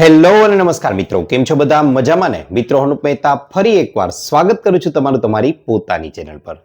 Hello અને નમસ્કાર મિત્રો, કેમ છો બધા? મજામાં ને? મિત્રો હનુપ મહેતા ફરી એકવાર સ્વાગત કરું છું તમારું તમારી પોતાની ચેનલ પર.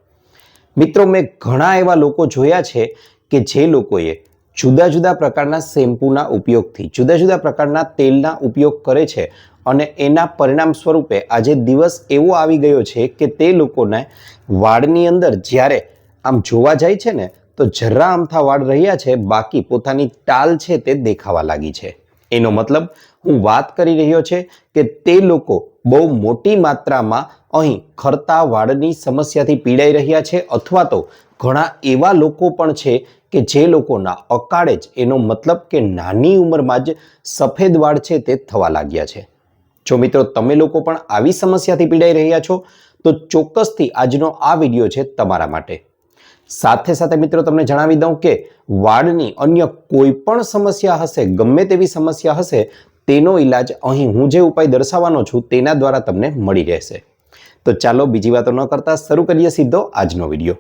મિત્રો, મેં ઘણા એવા લોકો જોયા છે કે જે લોકોએ જુદા જુદા પ્રકારના શેમ્પૂના ઉપયોગથી, જુદા જુદા પ્રકારના તેલના ઉપયોગ કરે છે અને એના પરિણામ સ્વરૂપે આજે દિવસ એવો આવી ગયો છે કે તે લોકોને વાળની અંદર જ્યારે આમ જોવા જાય છે ને, તો જરા આમથા વાળ રહ્યા છે, બાકી પોતાની ટાલ છે તે દેખાવા લાગી છે. એનો મતલબ હું વાત કરી રહ્યો છે કે તે લોકો બહુ મોટી માત્રામાં અહીં ખરતા વાળની સમસ્યાથી પીડાઈ રહ્યા છે અથવા તો ઘણા એવા લોકો પણ છે કે જે લોકોના અકાળે જ એનો મતલબ કે નાની ઉંમરમાં જ સફેદ વાળ છે તે થવા લાગ્યા છે. જો મિત્રો તમે લોકો પણ આવી સમસ્યાથી પીડાઈ રહ્યા છો, તો ચોક્કસથી આજનો આ વીડિયો છે તમારા માટે. સાથે સાથે મિત્રો તમને જણાવી દઉં કે વાળની અન્ય કોઈ પણ સમસ્યા હશે, ગમે તેવી સમસ્યા હશે, તેનો ઈલાજ અહીં હું જે ઉપાય દર્શાવવાનો છું તેના દ્વારા તમને મળી રહેશે. તો ચાલો બીજી વાતો ન કરતા શરૂ કરીએ સીધો આજનો વીડિયો.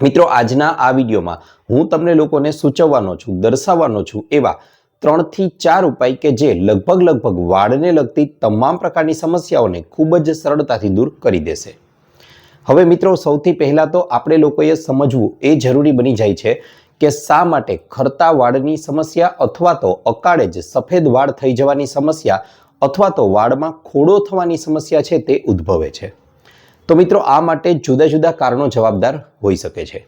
મિત્રો આજના આ વિડીયોમાં હું તમને લોકોને સૂચવવાનો છું, દર્શાવવાનો છું એવા ત્રણથી ચાર ઉપાય કે જે લગભગ લગભગ વાળને લગતી તમામ પ્રકારની સમસ્યાઓને ખૂબ જ સરળતાથી દૂર કરી દેશે. હવે મિત્રો, સૌથી પહેલાં તો આપણે લોકોએ સમજવું એ જરૂરી બની જાય છે કે શા માટે ખરતા વાળની સમસ્યા અથવા તો અકાળે જ સફેદ વાળ થઈ જવાની સમસ્યા અથવા તો વાળમાં ખોડો થવાની સમસ્યા છે તે ઉદ્ભવે છે. તો મિત્રો, આ માટે જુદા જુદા કારણો જવાબદાર હોઈ શકે છે.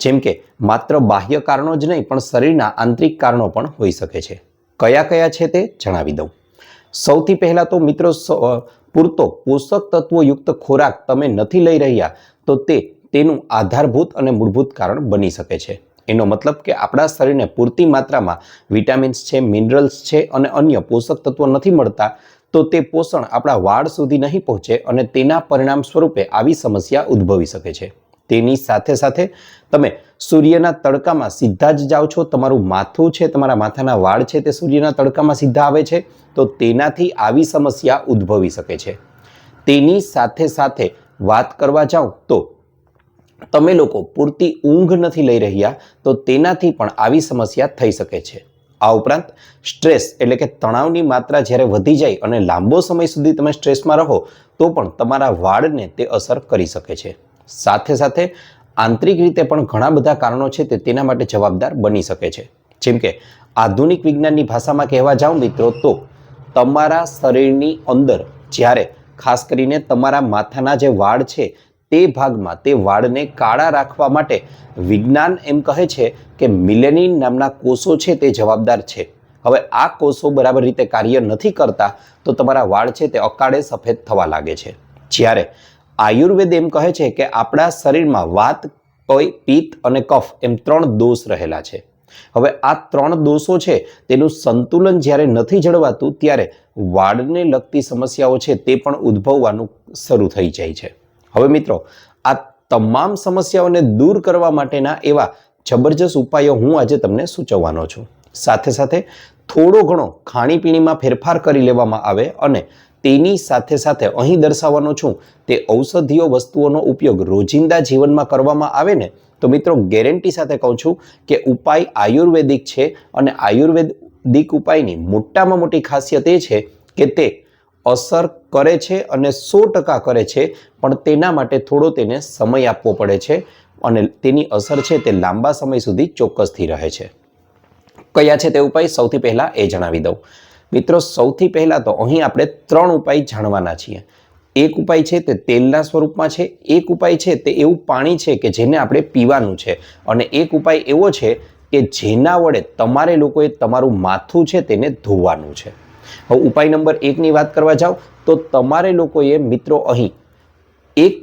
જેમ કે, માત્ર બાહ્ય કારણો જ નહીં, પણ શરીરના આંતરિક કારણો પણ હોઈ શકે છે. કયા કયા છે તે જણાવી દઉં. સૌથી પહેલાં તો મિત્રો પૂરતો પોષક તત્વોયુક્ત ખોરાક તમે નથી લઈ રહ્યા, તો તે તેનું આધારભૂત અને મૂળભૂત કારણ બની શકે છે. એનો મતલબ કે આપણા શરીરને પૂરતી માત્રામાં વિટામિન્સ છે, મિનરલ્સ છે અને અન્ય પોષક તત્વો નથી મળતા, તો તે પોષણ આપણા વાળ સુધી નહીં પહોંચે અને તેના પરિણામ સ્વરૂપે આવી સમસ્યા ઉદ્ભવી શકે છે. તેની સાથે સાથે તમે સૂર્યના તડકામાં સીધા જ જાઓ છો. તમારું માથું છે, તમારા માથાના વાળ છે તે સૂર્યના તડકામાં સીધા આવે છે. તો તેનાથી આવી સમસ્યા ઉદ્ભવી શકે છે. તેની સાથે સાથે વાત કરવા જાઓ તો તમે લોકો પૂરતી ઊંઘ નથી લઈ રહ્યા તો તેનાથી પણ આવી સમસ્યા થઈ શકે છે. આ ઉપરાંત સ્ટ્રેસ એટલે કે તણાવની માત્રા જ્યારે વધી જાય અને લાંબો સમય સુધી તમે સ્ટ્રેસમાં રહો તો પણ તમારા વાળને તે અસર કરી શકે છે. સાથે સાથે આંતરિક રીતે પણ ઘણા બધા કારણો છે તે તેના માટે જવાબદાર બની શકે છે. જેમ કે, આધુનિક વિજ્ઞાનની ભાષામાં કહેવા જાઉં મિત્રો, તો તમારા શરીરની અંદર જ્યારે ખાસ કરીને તમારા માથાના જે વાળ છે તે ભાગમાં, તે વાળને કાળા રાખવા માટે વિજ્ઞાન એમ કહે છે કે મિલેનિન નામના કોષો છે તે જવાબદાર છે. હવે આ કોષો બરાબર રીતે કાર્ય નથી કરતા, તો તમારા વાળ છે તે અકાળે સફેદ થવા લાગે છે. જ્યારે આયુર્વેદ એમ કહે છે કે આપણા શરીરમાં વાત કોઈ પિત્ત અને કફ એમ ત્રણ દોષ રહેલા છે. હવે આ ત્રણ દોષો છે, તેનું સંતુલન જ્યારે નથી જળવાતું, ત્યારે વાળને લગતી સમસ્યાઓ છે તે પણ ઉદ્ભવવાનું શરૂ થઈ જાય છે. હવે મિત્રો, આ તમામ સમસ્યાઓને દૂર કરવા માટેના એવા જબરજસ્ત ઉપાયો હું આજે તમને સૂચવવાનો છું. સાથે સાથે થોડો ઘણો ખાણીપીણીમાં ફેરફાર કરી લેવામાં આવે અને તેની સાથે સાથે અહીં દર્શાવવાનો છું, તે ઔષધીય વસ્તુઓનો ઉપયોગ રોજિંદા જીવનમાં કરવામાં આવે ને, તો મિત્રો ગેરંટી સાથે કહું છું કે ઉપાય આયુર્વેદિક છે અને આયુર્વેદિક ઉપાયની મોટામાં મોટી ખાસિયત એ છે કે તે અસર કરે છે અને સો ટકા કરે છે, પણ તેના માટે થોડો તેને સમય આપવો પડે છે અને તેની અસર છે તે લાંબા સમય સુધી ચોક્કસથી રહે છે. કયા છે તે ઉપાય? સૌથી પહેલાં એ જણાવી દઉં. મિત્રો, સૌથી પહેલાં તો અહીં આપણે ત્રણ ઉપાય જાણવાના છીએ. એક ઉપાય છે તે તેલના સ્વરૂપમાં છે, એક ઉપાય છે તે એવું પાણી છે કે જેને આપણે પીવાનું છે. અને એક ઉપાય એવો છે કે જેના વડે તમારે લોકોએ તમારું માથું છે તેને ધોવાનું છે. હવે ઉપાય નંબર એકની વાત કરવા જાઓ તો તમારે લોકોએ મિત્રો અહીં એક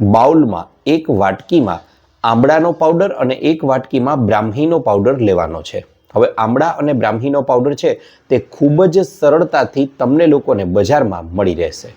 બાઉલમાં, એક વાટકીમાં આંબળાનો પાવડર અને એક વાટકીમાં બ્રાહ્મીનો પાવડર લેવાનો છે. હવે આમળા અને બ્રાહ્મીનો પાવડર છે તે ખૂબ જ સરળતાથી તમને લોકોને બજારમાં મળી રહેશે.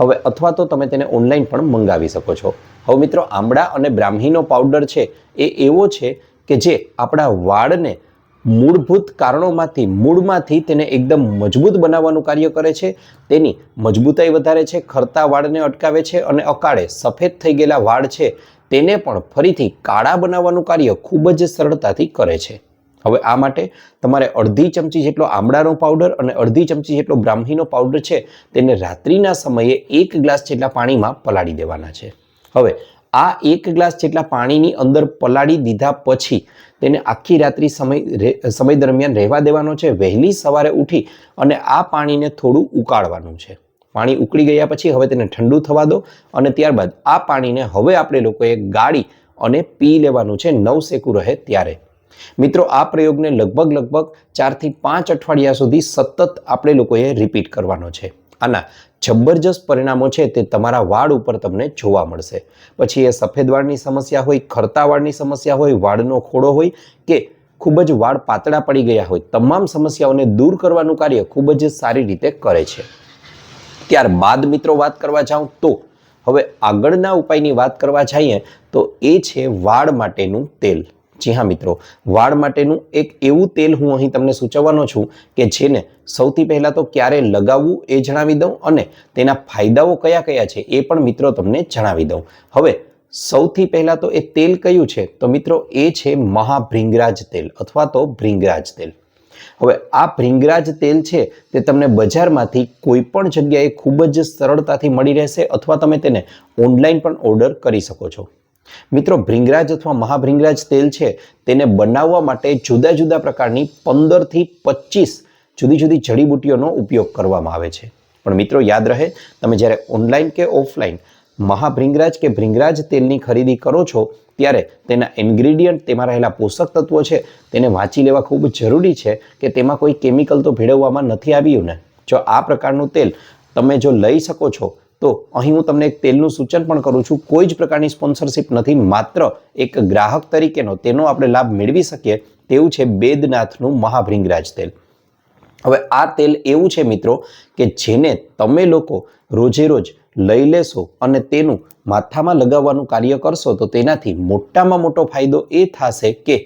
હવે અથવા તો તમે તેને ઓનલાઈન પણ મંગાવી શકો છો. હવે મિત્રો, આમળા અને બ્રાહ્મીનો પાવડર છે એ એવો છે કે જે આપણા વાળને મૂળભૂત કારણોમાંથી, મૂળમાંથી તેને એકદમ મજબૂત બનાવવાનું કાર્ય કરે છે. તેની મજબૂતાઈ વધારે છે, ખરતા વાળને અટકાવે છે અને અકાળે સફેદ થઈ ગયેલા વાળ છે, તેને પણ ફરીથી કાળા બનાવવાનું કાર્ય ખૂબ જ સરળતાથી કરે છે. હવે આ માટે તમારે અડધી ચમચી જેટલો આમળાનો પાવડર અને અડધી ચમચી જેટલો બ્રાહ્મીનો પાવડર છે, તેને રાત્રિના સમયે એક ગ્લાસ જેટલા પાણીમાં પલાળી દેવાના છે. હવે આ એક ગ્લાસ જેટલા પાણીની અંદર પલાળી દીધા પછી તેને આખી રાત્રિ સમય સમય દરમિયાન રહેવા દેવાનો છે. વહેલી સવારે ઉઠી અને આ પાણીને થોડું ઉકાળવાનું છે. પાણી ઉકળી ગયા પછી હવે તેને ઠંડુ થવા દો અને ત્યારબાદ આ પાણીને હવે આપણે લોકોએ ગાળી અને પી લેવાનું છે. નવ શેકું રહે ત્યારે. મિત્રો, આ પ્રયોગને લગભગ લગભગ ચારથી પાંચ અઠવાડિયા સુધી સતત આપણે લોકોએ રિપીટ કરવાનો છે. આના જબરજસ્ત પરિણામો છે તે તમારા વાળ ઉપર તમને જોવા મળશે. પછી એ સફેદ વાળની સમસ્યા હોય, ખરતા વાળની સમસ્યા હોય, વાળનો ખોડો હોય કે ખૂબ જ વાળ પાતળા પડી ગયા હોય, તમામ સમસ્યાઓને દૂર કરવાનું કાર્ય ખૂબ જ સારી રીતે કરે છે. ત્યારબાદ મિત્રો, વાત કરવા જાઉં તો હવે આગળના ઉપાયની વાત કરવા જઈએ તો એ છે વાળ માટેનું તેલ. જી હા મિત્રો, વાળ માટેનું એક એવું તેલ હું અહીં તમને સૂચવવાનો છું કે જેને સૌથી પહેલાં તો ક્યારે લગાવવું એ જણાવી દઉં અને તેના ફાયદાઓ કયા કયા છે એ પણ મિત્રો તમને જણાવી દઉં. હવે, સૌથી પહેલાં તો એ તેલ કયું છે? તો મિત્રો, એ છે મહાભ્રિંગરાજ તેલ અથવા તો ભ્રિંગરાજ તેલ. હવે, આ ભ્રિંગરાજ તેલ છે તે તમને બજારમાંથી કોઈ પણ જગ્યાએ ખૂબ જ સરળતાથી મળી રહેશે અથવા તમે તેને ઓનલાઈન પણ ઓર્ડર કરી શકો છો. મિત્રો ભ્રિંગરાજ અથવા મહાભૃંગરાજ તેલ છે, તેને બનાવવા માટે જુદા જુદા પ્રકારની પંદરથી પચીસ જુદી જુદી જડીબુટ્ટીઓનો ઉપયોગ કરવામાં આવે છે. પણ મિત્રો, યાદ રહે, તમે જ્યારે ઓનલાઈન કે ઓફલાઈન મહાભૃંગરાજ કે ભ્રિંગરાજ તેલની ખરીદી કરો છો, ત્યારે તેના ઇન્ગ્રેડિયન્ટ, તેમાં રહેલા પોષક તત્વો છે, તેને વાંચી લેવા ખૂબ જરૂરી છે કે તેમાં કોઈ કેમિકલ તો ભેળવવામાં નથી આવ્યું ને. જો આ પ્રકારનું તેલ તમે જો લઈ શકો છો તો અહીં હું તમને એક તેલનું સૂચન પણ કરું છું. કોઈ જ પ્રકારની સ્પોન્સરશિપ નથી, માત્ર એક ગ્રાહક તરીકેનો તેનો આપણે લાભ મેળવી શકીએ તેવું છે બેદનાથનું મહાભ્રિંગરાજ તેલ. હવે આ તેલ એવું છે મિત્રો કે જેને તમે લોકો રોજે રોજ લઈ લેશો અને તેનું માથામાં લગાવવાનું કાર્ય કરશો તો તેનાથી મોટામાં મોટો ફાયદો એ થશે કે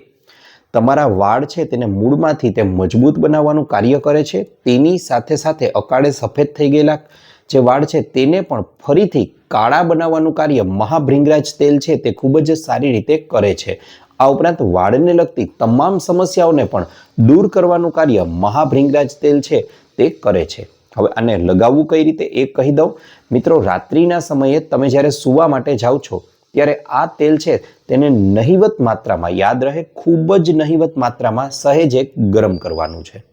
તમારા વાળ છે તેને મૂળમાંથી તે મજબૂત બનાવવાનું કાર્ય કરે છે. તેની સાથે સાથે અકાળે સફેદ થઈ ગયેલા જે વાળ છે તેને પણ ફરીથી કાળા બનાવવાનું કાર્ય મહાભૃંગરાજ તેલ છે તે ખૂબ જ સારી રીતે કરે છે. આ ઉપરાંત વાળને લગતી તમામ સમસ્યાઓને પણ દૂર કરવાનું કાર્ય મહાભૃંગરાજ તેલ છે તે કરે છે. હવે આને લગાવવું કઈ રીતે એ કહી દઉં. મિત્રો, રાત્રિના સમયે તમે જ્યારે સૂવા માટે જાઓ છો, ત્યારે આ તેલ છે તેને નહિવત માત્રામાં યાદ રહે, ખૂબ જ નહિવત માત્રામાં સહેજ એક ગરમ કરવાનું છે.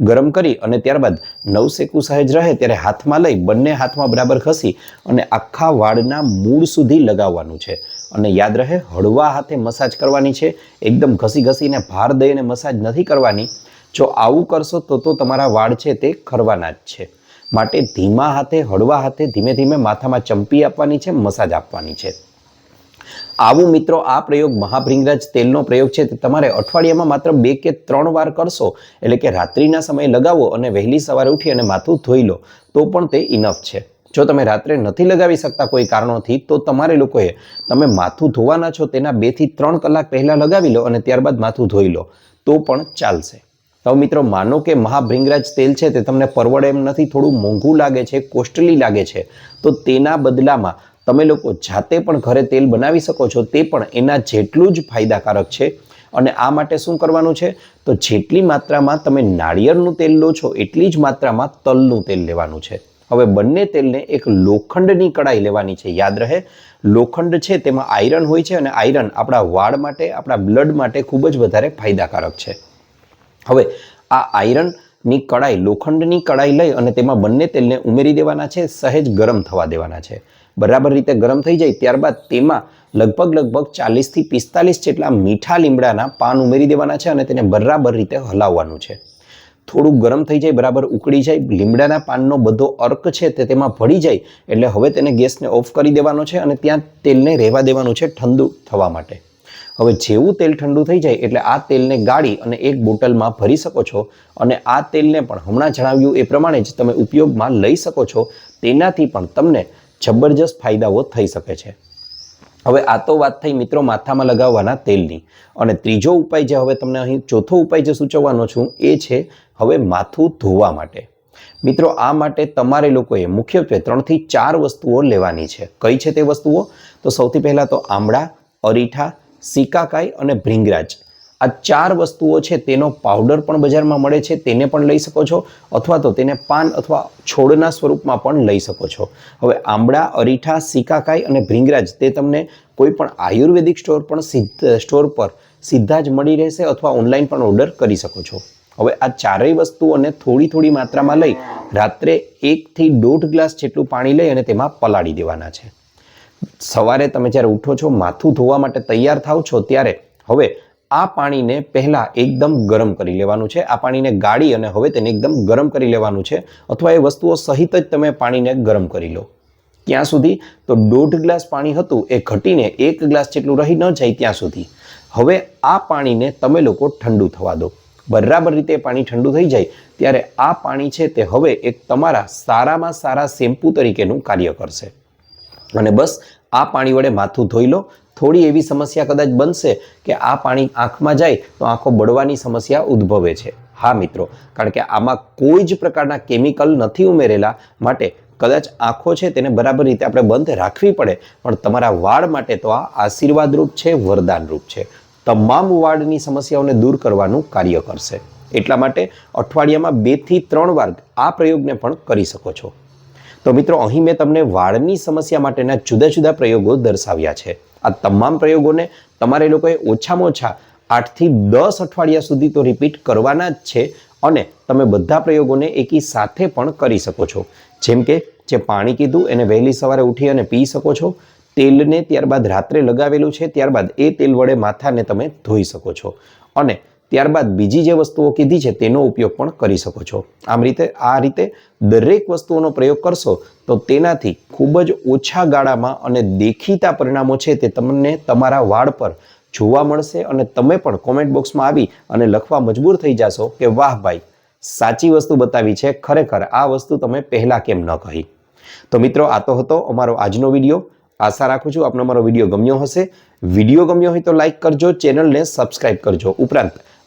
ગરમ કરી અને ત્યારબાદ નવસેકું સહેજ રહે ત્યારે હાથમાં લઈ બંને હાથમાં બરાબર ઘસી અને આખા વાળના મૂળ સુધી લગાવવાનું છે. અને યાદ રહે, હળવા હાથે મસાજ કરવાની છે. એકદમ ઘસી ઘસીને ભાર દઈને મસાજ નથી કરવાની. જો આવું કરશો તો તો તમારા વાળ છે તે ખરવાના જ છે. માટે ધીમા હાથે, હળવા હાથે ધીમે ધીમે માથામાં ચંપી આપવાની છે, મસાજ આપવાની છે. આવું મિત્રો, આ પ્રયોગ મહાભ્રિંગરાજ તેલનો પ્રયોગ છે. તે તમારે અઠવાડિયામાં માત્ર બે કે ત્રણ વાર કરશો. એટલે કે રાત્રિના સમયે લગાવો અને વહેલી સવારે ઉઠી અને માથું ધોઈ લો. તો પણ તે ઇનફ છે. જો તમે રાત્રે નથી લગાવી શકતા કોઈ કારણોથી, તો તમારે લોકોએ તમે માથું ધોવાના છો તેના બેથી ત્રણ કલાક પહેલાં લગાવી લો અને ત્યારબાદ માથું ધોઈ લો. તો પણ ચાલશે. તો મિત્રો, માનો કે મહાભ્રિંગરાજ તેલ છે, તે તમને પરવડે એમ નથી, થોડું મોંઘું લાગે છે, કોસ્ટલી લાગે છે. તો તેના બદલામાં તમે લોકો જાતે પણ ઘરે તેલ બનાવી શકો છો, તે પણ એના જેટલું જ ફાયદાકારક છે. અને આ માટે શું કરવાનું છે? તો જેટલી માત્રામાં તમે નાળિયેરનું તેલ લો છો, એટલી જ માત્રામાં તલનું તેલ લેવાનું છે. હવે બંને તેલને એક લોખંડની કડાઈ લેવાની છે, યાદ રહે. લોખંડ છે, તેમાં આયરન હોય છે અને આયરન આપણા વાળ માટે, આપણા બ્લડ માટે ખૂબ જ વધારે ફાયદાકારક છે. હવે આ આયરનની કડાઈ લોખંડની કડાઈ લઈ અને તેમાં બંને તેલને ઉમેરી દેવાના છે, સહેજ ગરમ થવા દેવાના છે. બરાબર રીતે ગરમ થઈ જાય ત્યારબાદ તેમાં લગભગ લગભગ ચાલીસથી પિસ્તાલીસ જેટલા મીઠા લીમડાના પાન ઉમેરી દેવાના છે અને તેને બરાબર રીતે હલાવવાનું છે. થોડું ગરમ થઈ જાય, બરાબર ઉકળી જાય, લીમડાના પાનનો બધો અર્ક છે તે તેમાં ભળી જાય એટલે હવે તેને ગેસને ઓફ કરી દેવાનો છે અને ત્યાં તેલને રહેવા દેવાનું છે ઠંડુ થવા માટે. હવે જેવું તેલ ઠંડુ થઈ જાય એટલે આ તેલને ગાળી અને એક બોટલમાં ભરી શકો છો અને આ તેલને પણ હમણાં જણાવ્યું એ પ્રમાણે જ તમે ઉપયોગમાં લઈ શકો છો. તેનાથી પણ તમને જબરજસ્ત ફાયદાઓ થઈ શકે છે. હવે આ તો વાત થઈ મિત્રો માથામાં લગાવવાના તેલની. અને ત્રીજો ઉપાય જે હવે તમને અહીં ચોથો ઉપાય જે સૂચવવાનો છું એ છે હવે માથું ધોવા માટે. મિત્રો આ માટે તમારે લોકોએ મુખ્યત્વે ત્રણથી ચાર વસ્તુઓ લેવાની છે. કઈ છે તે વસ્તુઓ? તો સૌથી પહેલાં તો આમળા, અરીઠા સિકાકાઈ અને ભૃંગરાજ. આ ચાર વસ્તુઓ છે તેનો પાવડર પણ બજારમાં મળે છે, તેને પણ લઈ શકો છો અથવા તો તેને પાન અથવા છોડના સ્વરૂપમાં પણ લઈ શકો છો. હવે આંબળા, અરીઠા સિકાકાઈ અને ભ્રિંગરાજ તે તમને કોઈ પણ આયુર્વેદિક સ્ટોર પણ સિદ્ધ, સ્ટોર પર સીધા જ મળી રહેશે અથવા ઓનલાઈન પણ ઓર્ડર કરી શકો છો. હવે આ ચારેય વસ્તુઓને થોડી થોડી માત્રામાં લઈ રાત્રે એકથી દોઢ ગ્લાસ જેટલું પાણી લઈ અને તેમાં પલાળી દેવાના છે. સવારે તમે જ્યારે ઉઠો છો, માથું ધોવા માટે તૈયાર થાવ છો, ત્યારે હવે આ પાણીને પહેલાં એકદમ ગરમ કરી લેવાનું છે. આ પાણીને ગાળી અને હવે તેને એકદમ ગરમ કરી લેવાનું છે. અથવા એ વસ્તુઓ સહિત જ તમે પાણીને ગરમ કરી લો. ક્યાં સુધી તો દોઢ ગ્લાસ પાણી હતું, એ ઘટીને એક ગ્લાસ જેટલું રહી ન જાય ત્યાં સુધી. હવે આ પાણીને તમે લોકો ઠંડુ થવા દો. બરાબર રીતે પાણી ઠંડુ થઈ જાય, ત્યારે આ પાણી છે તે હવે એક તમારા સારામાં સારા શેમ્પૂ તરીકેનું કાર્ય કરશે. અને બસ આ પાણી વડે માથું ધોઈ લો થોડી એવી સમસ્યા કદાચ બનશે કે આ પાણી આંખમાં જાય તો આંખો બળવાની સમસ્યા ઉદ્ભવે છે. હા, મિત્રો, કારણ કે આમાં કોઈ જ પ્રકારના કેમિકલ નથી ઉમેરેલા માટે કદાચ આંખો છે તેને બરાબર રીતે આપણે બંધ રાખવી પડે, પણ તમારા વાળ માટે તો આ આશીર્વાદરૂપ છે, વરદાનરૂપ છે. તમામ વાળની સમસ્યાઓને દૂર કરવાનું કાર્ય કરશે. એટલા માટે અઠવાડિયામાં બેથી ત્રણ વાર આ પ્રયોગને પણ કરી શકો છો. તો મિત્રો, અહીં મેં તમને વાળની સમસ્યા માટેના જુદા જુદા પ્રયોગો દર્શાવ્યા છે. આ તમામ પ્રયોગોને તમારે લોકોએ ઓછામાં ઓછા આઠથી દસ અઠવાડિયા સુધી તો રિપીટ કરવાના જ છે અને તમે બધા પ્રયોગોને એકી સાથે પણ કરી શકો છો. જેમ કે, જે પાણી કીધું એને વહેલી સવારે ઉઠી અને પી શકો છો. તેલને ત્યારબાદ રાત્રે લગાવેલું છે, ત્યારબાદ એ તેલ વડે માથાને તમે ધોઈ શકો છો. અને ત્યારબાદ બીજી જે વસ્તુઓ કીધી છે તેનો ઉપયોગ પણ કરી શકો છો. આમ રીતે, આ રીતે દરેક વસ્તુઓનો પ્રયોગ કરશો તો તેનાથી ખૂબ જ ઓછા ગાળામાં અને દેખીતા પરિણામો છે તે તમને તમારા વાળ પર જોવા મળશે અને તમે પણ કોમેન્ટ બોક્સમાં આવી અને લખવા મજબૂર થઈ જશો કે, વાહ ભાઈ, સાચી વસ્તુ બતાવી છે, ખરેખર આ વસ્તુ તમે પહેલાં કેમ ન કહી? તો મિત્રો, આ તો હતો અમારો આજનો વીડિયો. આશા રાખું છું આપનો અમારો વીડિયો ગમ્યો હશે. વીડિયો ગમ્યો હોય તો લાઈક કરજો, ચેનલને સબસ્ક્રાઇબ કરજો. ઉપરાંત